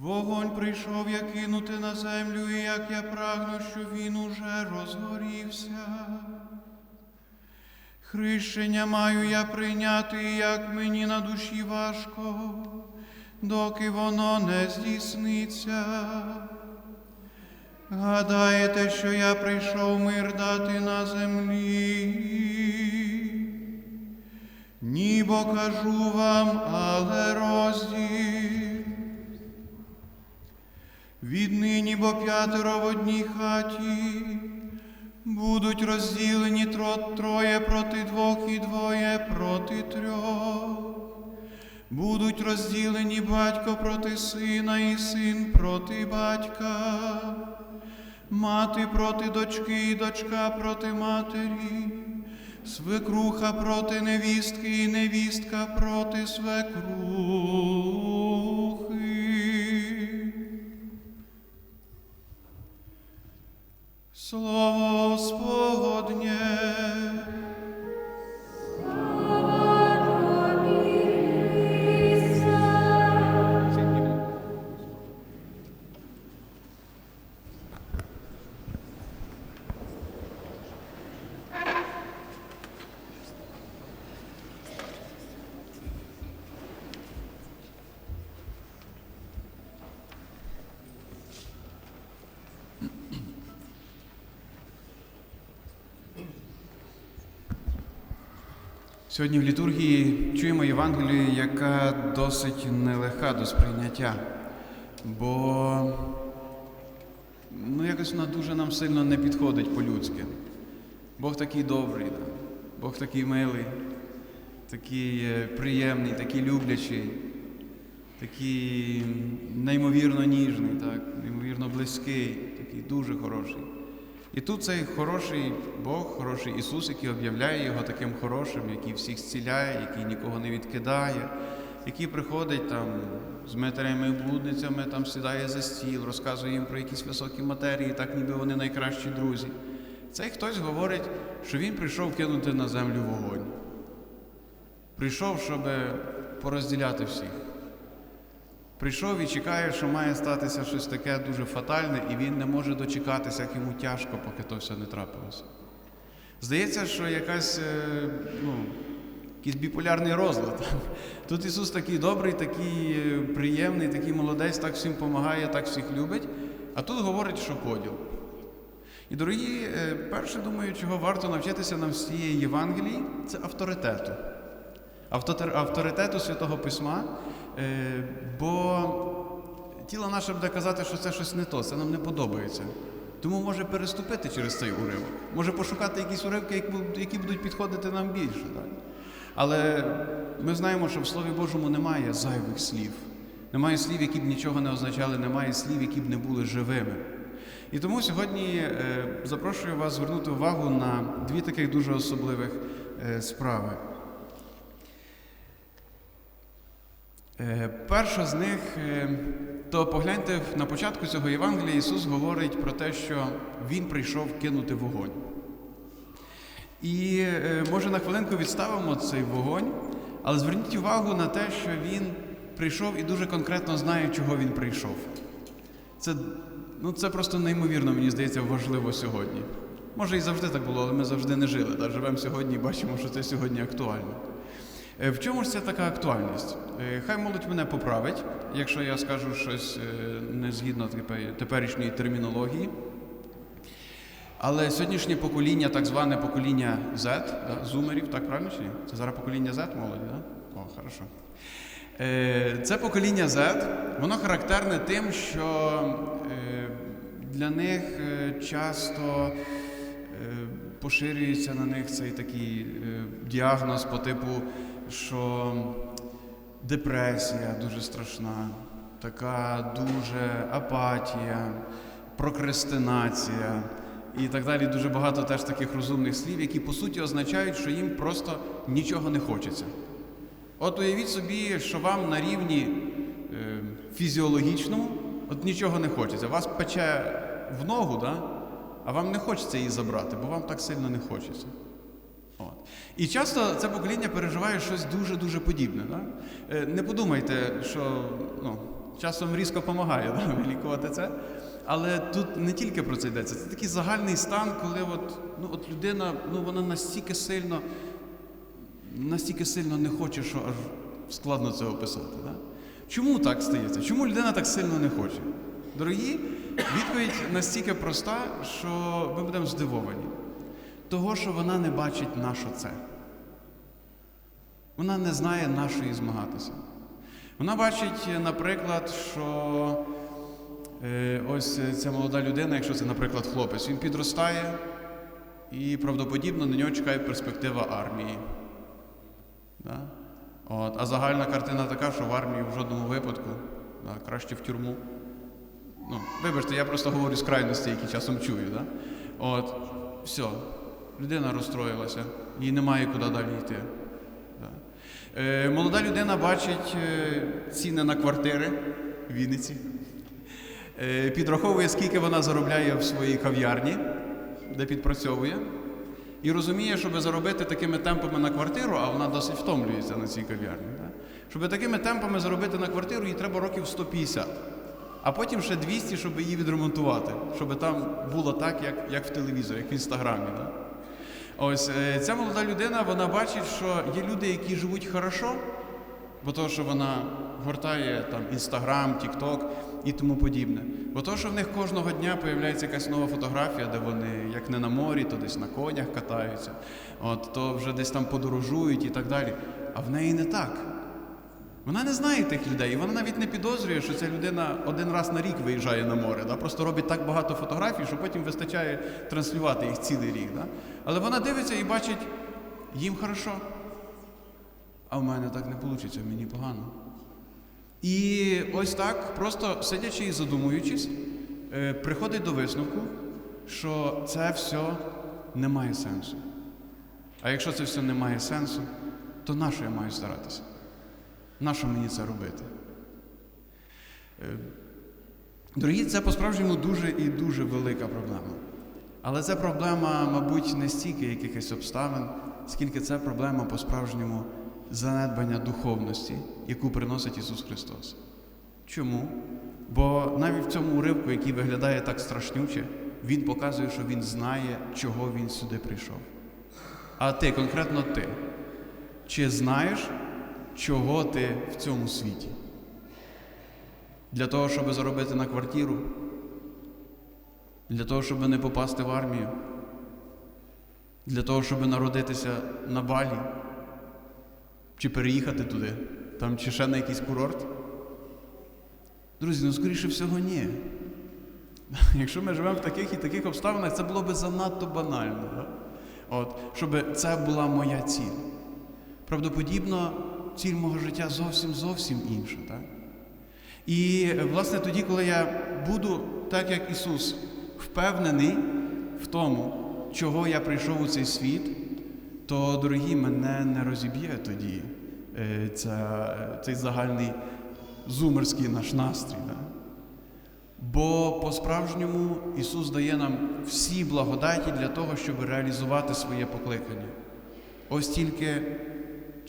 Вогонь прийшов я кинути на землю, і як я прагну, що він уже розгорівся. Хрещення маю я прийняти, як мені на душі важко, доки воно не здійсниться. Гадаєте, що я прийшов мир дати на землі? Ні, бо кажу вам, але розділ. Віднині бо п'ятеро в одній хаті будуть розділені тро- троє проти двох і двоє проти трьох. Будуть розділені батько проти сина і син проти батька, мати проти дочки і дочка проти матері, свекруха проти невістки і невістка проти свекрухи. Слово Господнє. Сьогодні в літургії чуємо Євангелію, яка досить нелегка до сприйняття, бо ну, якось вона дуже нам сильно не підходить по-людськи. Бог такий добрий? Бог такий милий, такий е, приємний, такий люблячий, такий неймовірно ніжний, так? неймовірно близький, такий дуже хороший. І тут цей хороший Бог, хороший Ісус, який об'являє його таким хорошим, який всіх зціляє, який нікого не відкидає, який приходить там з матерями і блудницями, там сідає за стіл, розказує їм про якісь високі матерії, так ніби вони найкращі друзі. Цей хтось говорить, що він прийшов кинути на землю вогонь. Прийшов, щоб порозділяти всіх. Прийшов і чекає, що має статися щось таке дуже фатальне, і він не може дочекатися, як йому тяжко, поки то все не трапилося. Здається, що якась, е, ну, якийсь біполярний розлад. Тут Ісус такий добрий, такий е, приємний, такий молодець, так всім допомагає, так всіх любить, а тут говорить, що поділ. І, дорогі, е, перше, думаю, чого варто навчитися нам з цієї Євангелії, це авторитету. Авторитету Святого Письма, е, бо тіло наше буде казати, що це щось не то, це нам не подобається. Тому може переступити через цей уривок, може пошукати якісь уривки, які будуть- підходити нам більше. Так? Але ми знаємо, що в Слові Божому немає зайвих слів, немає слів, які б нічого не означали, немає слів, які б не були живими. І тому сьогодні е, запрошую вас звернути увагу на дві таких дуже особливих е, справи. Е, Перша з них, е, то погляньте на початку цього Євангелія, Ісус говорить про те, що Він прийшов кинути вогонь. І е, може на хвилинку відставимо цей вогонь, але зверніть увагу на те, що Він прийшов і дуже конкретно знає, чого він прийшов. Це, ну, це просто неймовірно, мені здається, важливо сьогодні. Може і завжди так було, але ми завжди не жили. Так, живемо сьогодні і бачимо, що це сьогодні актуально. Е, В чому ж це така актуальність? Е, Хай молодь мене поправить, якщо я скажу щось е, не згідно теперішньої термінології. Але сьогоднішнє покоління, так зване покоління Z, да, зумерів, так правильно чи? Це зараз покоління Z молоді? Да? О, хорошо. Це покоління Z, воно характерне тим, що для них часто поширюється на них цей такий діагноз по типу, що депресія дуже страшна, така дуже апатія, прокрастинація і так далі. Дуже багато теж таких розумних слів, які по суті означають, що їм просто нічого не хочеться. От уявіть собі, що вам на рівні е, фізіологічному от нічого не хочеться. Вас пече в ногу, да? а вам не хочеться її забрати, бо вам так сильно не хочеться. От. І часто це покоління переживає щось дуже-дуже подібне. Да? Е, Не подумайте, що ну, часом різко допомагає да, вилікувати це. Але тут не тільки про це йдеться. Це такий загальний стан, коли от, ну, от людина ну, вона настільки сильно, настільки сильно не хоче, що аж складно це описати. Да? Чому так стається? Чому людина так сильно не хоче? Дорогі, відповідь настільки проста, що ми будемо здивовані. Того, що вона не бачить на що це. Вона не знає нашої змагатися. Вона бачить, наприклад, що е, ось ця молода людина, якщо це, наприклад, хлопець, він підростає і правдоподібно на нього чекає перспектива армії. Да? От, а загальна картина така, що в армії в жодному випадку, да, краще в тюрму. Ну, вибачте, я просто говорю з крайності, які часом чую. Да? От, все, людина розстроїлася, їй немає куди далі йти. Е, молода людина бачить е, ціни на квартири в Вінниці, е, підраховує, скільки вона заробляє в своїй кав'ярні, де підпрацьовує, і розуміє, щоб заробити такими темпами на квартиру, а вона досить втомлюється на цій кав'ярні. Щоб такими темпами заробити на квартиру, їй треба років 150. А потім ще 200, щоб її відремонтувати, щоб там було так, як, як в телевізорі, як в інстаграмі. Да? Ось е, ця молода людина, вона бачить, що є люди, які живуть хорошо, бо то, що вона гортає там Інстаграм, Тікток і тому подібне. Бо то, що в них кожного дня появляється якась нова фотографія, де вони як не на морі, то десь на конях катаються, от, то вже десь там подорожують і так далі. А в неї не так. Вона не знає тих людей, і вона навіть не підозрює, що ця людина один раз на рік виїжджає на море, да? просто робить так багато фотографій, що потім вистачає транслювати їх цілий рік. Да? Але вона дивиться і бачить, їм хорошо, а в мене так не вийде, мені погано. І ось так, просто сидячи і задумуючись, е, приходить до висновку, що це все не має сенсу. А якщо це все не має сенсу, то на що я маю старатися? Нащо мені це робити? Е, Дорогі, це по-справжньому дуже і дуже велика проблема. Але це проблема, мабуть, не стільки якихось обставин, скільки це проблема по-справжньому занедбання духовності, яку приносить Ісус Христос. Чому? Бо навіть в цьому уривку, який виглядає так страшнюче, Він показує, що Він знає, чого Він сюди прийшов. А ти, конкретно ти, чи знаєш, чого ти в цьому світі? Для того, щоб заробити на квартиру? Для того, щоб не попасти в армію? Для того, щоб народитися на балі? Чи переїхати туди? Там чи ще на якийсь курорт? Друзі, ну скоріше всього, ні. Якщо ми живемо в таких і таких обставинах, це було б занадто банально. Да? От, щоб це була моя ціль. Правдоподібно, ціль мого життя зовсім зовсім інша. Так? І, власне, тоді, коли я буду, так як Ісус, впевнений в тому, чого я прийшов у цей світ, то, дорогі, мене не розіб'є тоді е, ця, цей загальний зумерський наш настрій. Да? Бо по-справжньому Ісус дає нам всі благодаті для того, щоб реалізувати своє покликання. Ось тільки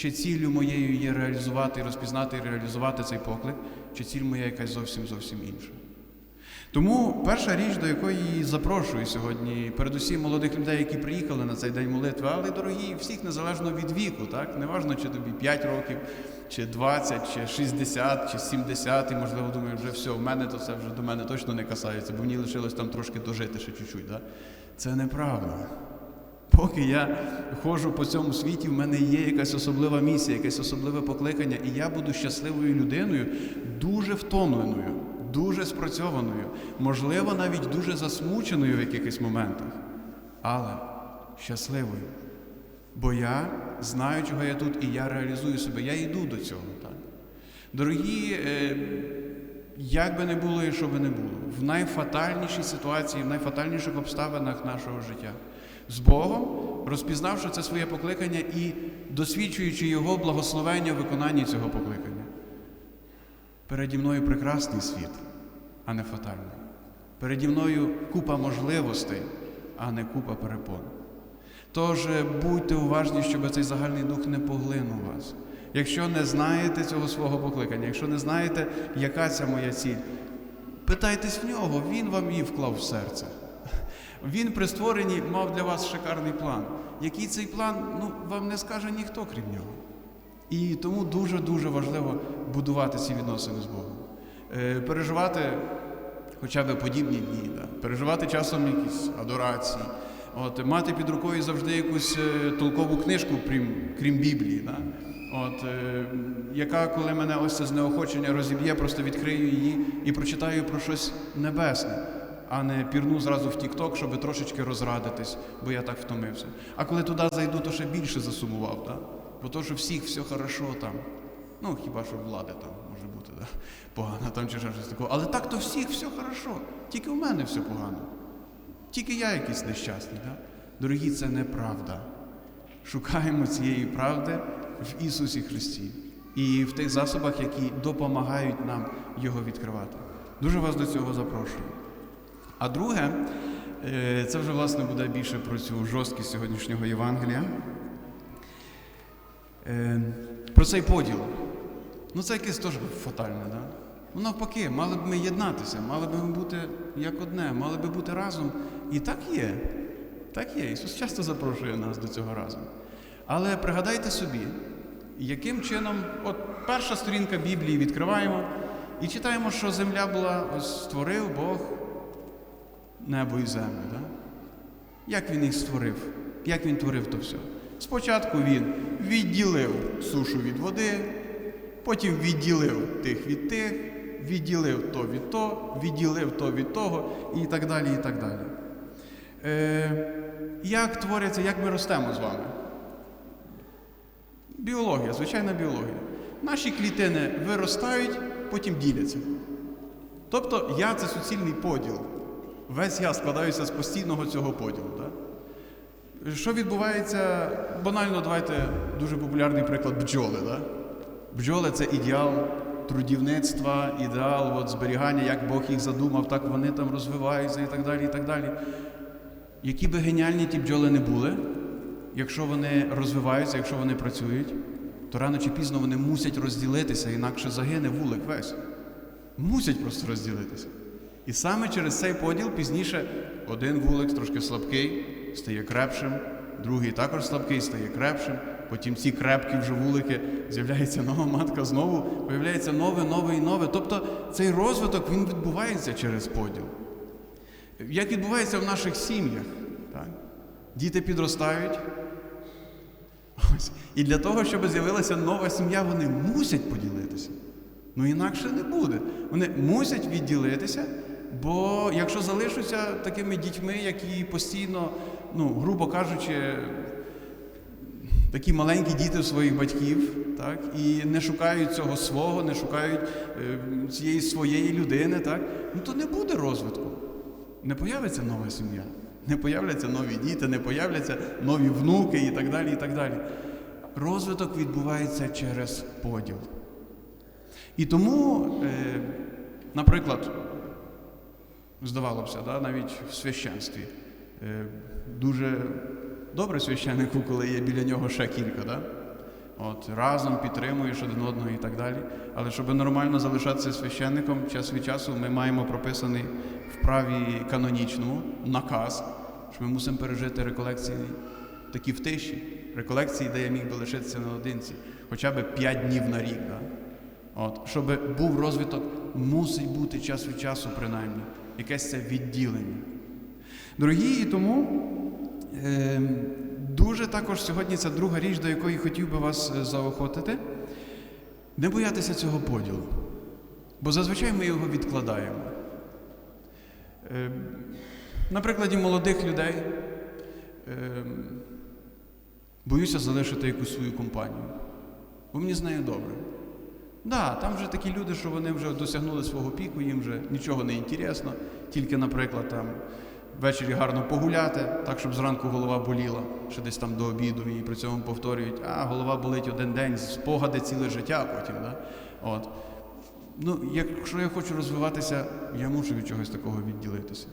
чи ціллю моєю є реалізувати, розпізнати і реалізувати цей поклик, чи ціль моя якась зовсім зовсім інша. Тому перша річ, до якої запрошую сьогодні, передусім молодих людей, які приїхали на цей день молитви, але дорогі, всіх незалежно від віку, так? Неважно, чи тобі 5 років, чи 20, чи 60, чи 70, і можливо думаю, вже все, в мене то це вже до мене точно не касається, бо мені лишилось там трошки дожити ще чуть-чуть. Це неправда. Поки я ходжу по цьому світі, в мене є якась особлива місія, якесь особливе покликання, і я буду щасливою людиною, дуже втомленою, дуже спрацьованою, можливо, навіть дуже засмученою в якихось моментах. але щасливою. Бо я знаю, чого я тут, і я реалізую себе. Я йду до цього. Так? Дорогі, е, як би не було і що би не було, в найфатальнішій ситуації, в найфатальніших обставинах нашого життя, з Богом, розпізнавши це своє покликання і досвідчуючи Його благословення в виконанні цього покликання. Переді мною прекрасний світ, а не фатальний. Переді мною купа можливостей, а не купа перепон. Тож е, будьте уважні, щоб цей загальний дух не поглинув вас. Якщо не знаєте цього свого покликання, якщо не знаєте, яка ця моя ціль, питайтесь в нього, він вам її вклав в серце. Він при створенні мав для вас шикарний план. Який цей план, ну, вам не скаже ніхто, крім нього. І тому дуже-дуже важливо будувати ці відносини з Богом. Е, переживати хоча б подібні дні, да? переживати часом якісь адорації, от, мати під рукою завжди якусь е, толкову книжку, крім, крім Біблії, да? от, е, яка, коли мене ось це знеохочення розіб'є, просто відкрию її і прочитаю про щось небесне. А не пірну зразу в Тік-Ток, щоб трошечки розрадитись, бо я так втомився. А коли туди зайду, то ще більше засумував, так? бо то, що всіх все хорошо там. Ну, хіба що влада там може бути, да? погана там чи щось такого. Але так то всіх все хорошо. Тільки в мене все погано. Тільки я якийсь нещасний. Да? Дорогі, це неправда. Шукаємо цієї правди в Ісусі Христі і в тих засобах, які допомагають нам його відкривати. Дуже вас до цього запрошую. А друге, е, це вже власне буде більше про цю жорсткість сьогоднішнього Євангелія. Е, Про цей поділ. Ну, це якесь теж фатальне, да? Ну, навпаки, мали б ми єднатися, мали б ми бути як одне, мали б бути разом. І так є. Так є. Ісус часто запрошує нас до цього разом. Але пригадайте собі, яким чином, от перша сторінка Біблії відкриваємо і читаємо, що земля була, ось створив Бог небо і землю. Да? Як він їх створив? Як він творив то все? Спочатку він відділив сушу від води, потім відділив тих від тих, відділив то від того, відділив то від того і так далі. і так далі. Е, як твориться, як ми ростемо з вами? Біологія, звичайна біологія. Наші клітини виростають, потім діляться. Тобто я це суцільний поділ. Весь я складаюся з постійного цього поділу. Так? Що відбувається? Банально, давайте дуже популярний приклад бджоли. Да? Бджоли це ідеал трудівництва, ідеал от, зберігання, як Бог їх задумав, так вони там розвиваються і так далі. і так далі. Які би геніальні ті бджоли не були, якщо вони розвиваються, якщо вони працюють, то рано чи пізно вони мусять розділитися, інакше загине вулик весь. Мусять просто розділитися. І саме через цей поділ пізніше один вулик трошки слабкий, стає крепшим, другий також слабкий, стає крепшим. Потім ці крепкі вже вулики, з'являється нова матка знову, появляється нове, нове і нове. Тобто цей розвиток він відбувається через поділ. Як відбувається в наших сім'ях? Так? Діти підростають. Ось. І для того, щоб з'явилася нова сім'я, вони мусять поділитися. Ну інакше не буде. Вони мусять відділитися, бо якщо залишаться такими дітьми, які постійно, ну, грубо кажучи, такі маленькі діти своїх батьків, так, і не шукають цього свого, не шукають е, цієї своєї людини, так, ну то не буде розвитку. Не появиться нова сім'я, не появляться нові діти, не появляться нові внуки і так далі. і так далі. Розвиток відбувається через поділ. І тому, е, наприклад, здавалося, да, навіть в священстві е, дуже добре священнику, коли є біля нього ще кілька. Да? От, разом підтримуєш один одного і так далі. Але щоб нормально залишатися священником, час від часу ми маємо прописаний в праві канонічному наказ, що ми мусимо пережити реколекції такі в тиші, реколекції, де я міг би лишитися наодинці, хоча б 5 днів на рік. Да? От, щоб був розвиток, мусить бути час від часу, принаймні, якесь це відділення. Дорогі, і тому е, дуже також сьогодні це друга річ, до якої хотів би вас е, заохотити. Не боятися цього поділу. Бо зазвичай ми його відкладаємо. Е, на прикладі молодих людей, ем, боюся залишити якусь свою компанію. Бо мені з нею добре. Да, там вже такі люди, що вони вже досягнули свого піку, їм вже нічого не інтересно, тільки, наприклад, там ввечері гарно погуляти, так, щоб зранку голова боліла, ще десь там до обіду, і при цьому повторюють, а голова болить один день, спогади ціле життя потім. Да? От. Ну, якщо я хочу розвиватися, я мушу від чогось такого відділитися.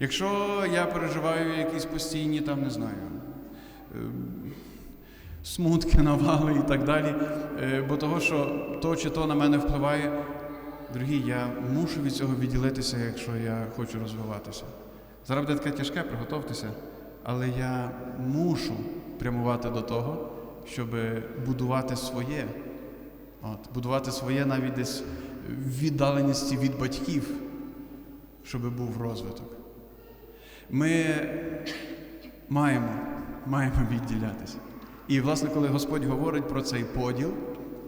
Якщо я переживаю якісь постійні, там, не знаю, ем, смутки, навали і так далі, е, бо того, що то чи то на мене впливає, дорогі, я мушу від цього відділитися, якщо я хочу розвиватися. Зараз буде таке тяжке, приготовтеся, але я мушу прямувати до того, щоб будувати своє. От, будувати своє навіть десь в віддаленості від батьків, щоб був розвиток. Ми маємо, маємо відділятися. І, власне, коли Господь говорить про цей поділ,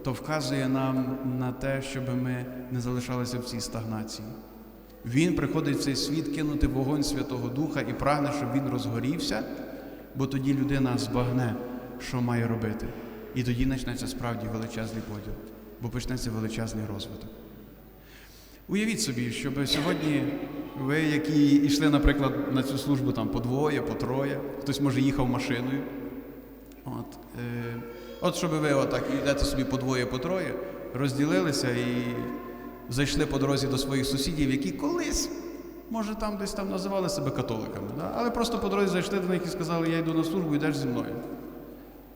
то вказує нам на те, щоб ми не залишалися в цій стагнації. Він приходить в цей світ кинути вогонь Святого Духа і прагне, щоб він розгорівся, бо тоді людина збагне, що має робити. І тоді почнеться справді величезний поділ, бо почнеться величезний розвиток. Уявіть собі, щоб сьогодні ви, які йшли, наприклад, на цю службу там по двоє, по троє, хтось може їхав машиною. От, е, от щоб ви отак йдете собі по двоє, по троє, розділилися і зайшли по дорозі до своїх сусідів, які колись, може, там десь там називали себе католиками, да? але просто по дорозі зайшли до них і сказали, я йду на службу, йдеш зі мною.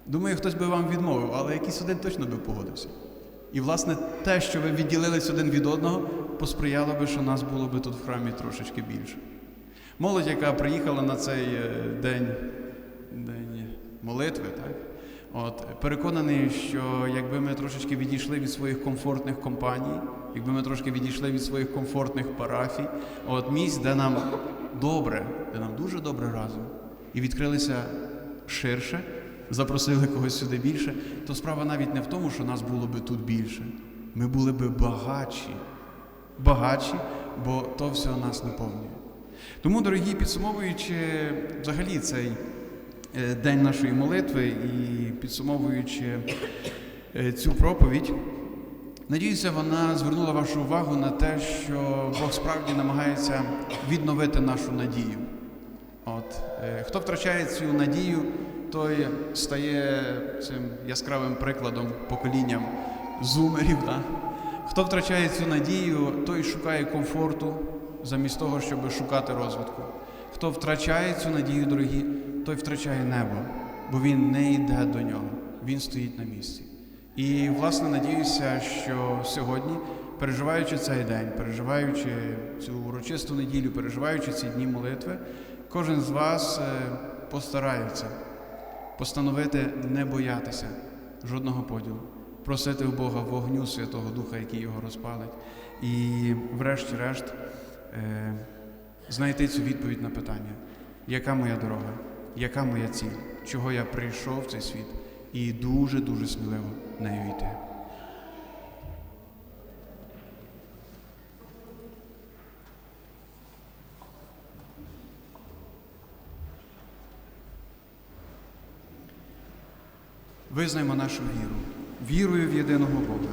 Думаю, хтось би вам відмовив, але якийсь один точно би погодився. І, власне, те, що ви відділились один від одного, посприяло би, що нас було би тут в храмі трошечки більше. Молодь, яка приїхала на цей е, день, день молитви, так? От, переконаний, що якби ми трошечки відійшли від своїх комфортних компаній, якби ми трошки відійшли від своїх комфортних парафій, от місць, де нам добре, де нам дуже добре разом, і відкрилися ширше, запросили когось сюди більше, то справа навіть не в тому, що нас було би тут більше. Ми були би багатші, багатші, бо то все нас наповнює. Тому, дорогі, підсумовуючи взагалі цей день нашої молитви і підсумовуючи е, цю проповідь, надіюся, вона звернула вашу увагу на те, що Бог справді намагається відновити нашу надію. От, е, хто втрачає цю надію, той стає цим яскравим прикладом поколінням зумерів. Да? Хто втрачає цю надію, той шукає комфорту замість того, щоб шукати розвитку. Хто втрачає цю надію, дорогі, той втрачає небо, бо він не йде до нього, він стоїть на місці. І, власне, надіюся, що сьогодні, переживаючи цей день, переживаючи цю урочисту неділю, переживаючи ці дні молитви, кожен з вас е, постарається постановити не боятися жодного поділу, просити у Бога вогню Святого Духа, який його розпалить, і, врешті-решт, е, знайти цю відповідь на питання, яка моя дорога, яка моя ціль, чого я прийшов в цей світ, і дуже-дуже сміливо нею йти. Визнаймо нашу віру, вірою в єдиного Бога,